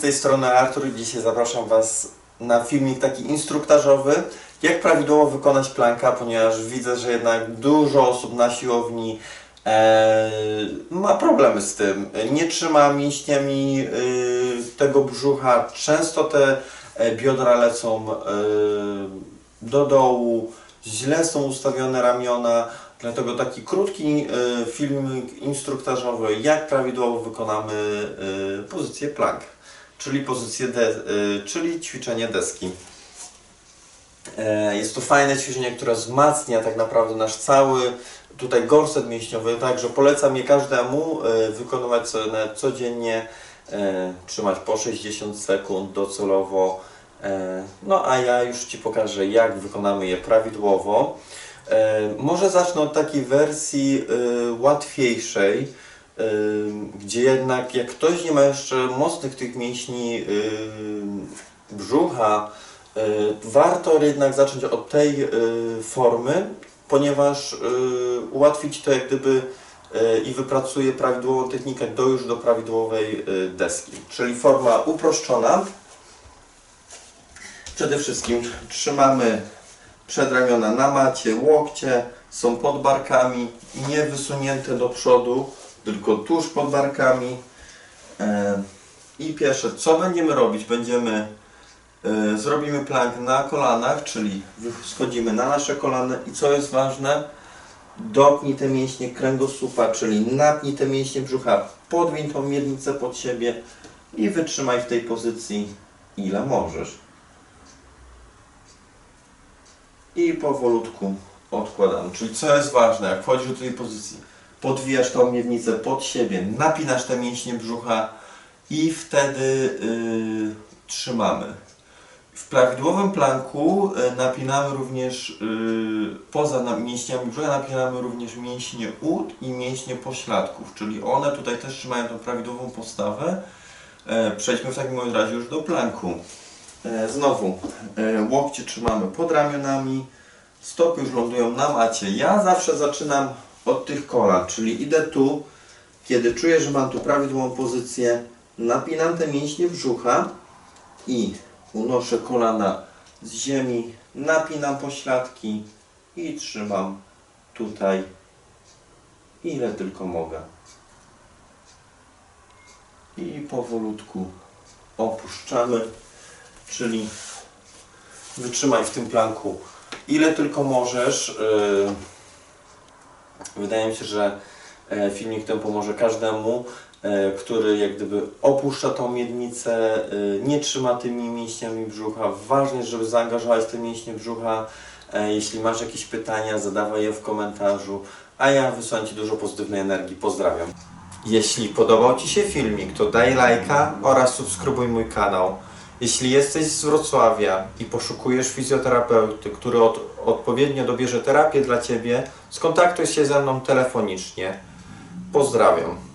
tej strony Artur. Dzisiaj zapraszam Was na filmik taki instruktażowy, jak prawidłowo wykonać planka, ponieważ widzę, że jednak dużo osób na siłowni e, ma problemy z tym. Nie trzyma mięśniami e, tego brzucha, często te e, biodra lecą e, do dołu, źle są ustawione ramiona, dlatego taki krótki e, filmik instruktażowy, jak prawidłowo wykonamy e, pozycję plank, czyli pozycję de, e, czyli ćwiczenie deski. Jest to fajne ćwiczenie, które wzmacnia tak naprawdę nasz cały tutaj gorset mięśniowy, także polecam je każdemu wykonywać nawet codziennie, trzymać po 60 sekund docelowo. No a ja już Ci pokażę, jak wykonamy je prawidłowo. E, Może zacznę od takiej wersji e, łatwiejszej, e, gdzie jednak jak ktoś nie ma jeszcze mocnych tych mięśni brzucha, warto jednak zacząć od tej formy, ponieważ ułatwi Ci to jak gdyby i wypracuje prawidłową technikę do już do prawidłowej deski. Czyli forma uproszczona. Przede wszystkim trzymamy przedramiona na macie, łokcie są pod barkami, nie wysunięte do przodu, tylko tuż pod barkami. E, I pierwsze, co będziemy robić? Będziemy, e, zrobimy plank na kolanach, czyli schodzimy na nasze kolana i co jest ważne, dopnij te mięśnie kręgosłupa, czyli napnij te mięśnie brzucha, podwiń tą miednicę pod siebie i wytrzymaj w tej pozycji ile możesz. I powolutku odkładamy. Czyli co jest ważne, jak wchodzisz do tej pozycji, podwijasz tą miednicę pod siebie, napinasz te mięśnie brzucha i wtedy yy, trzymamy. W prawidłowym planku y, napinamy również, y, poza mięśniami brzucha, napinamy również mięśnie ud i mięśnie pośladków, czyli one tutaj też trzymają tą prawidłową postawę. E, Przejdźmy w takim razie już do planku. E, Znowu, e, łokcie trzymamy pod ramionami, stopy już lądują na macie. Ja zawsze zaczynam od tych kolan, czyli idę tu, kiedy czuję, że mam tu prawidłową pozycję, napinam te mięśnie brzucha i unoszę kolana z ziemi, napinam pośladki i trzymam tutaj ile tylko mogę. I powolutku opuszczamy czyli wytrzymaj w tym planku ile tylko możesz. Yy, Wydaje mi się, że e, filmik ten pomoże każdemu, e, który jak gdyby opuszcza tą miednicę, e, nie trzyma tymi mięśniami brzucha. Ważne żeby zaangażować te mięśnie brzucha. E, Jeśli masz jakieś pytania, zadawaj je w komentarzu, a ja wysyłam Ci dużo pozytywnej energii. Pozdrawiam. Jeśli podobał Ci się filmik, to daj lajka oraz subskrybuj mój kanał. Jeśli jesteś z Wrocławia i poszukujesz fizjoterapeuty, który od, odpowiednio dobierze terapię dla Ciebie, skontaktuj się ze mną telefonicznie. Pozdrawiam.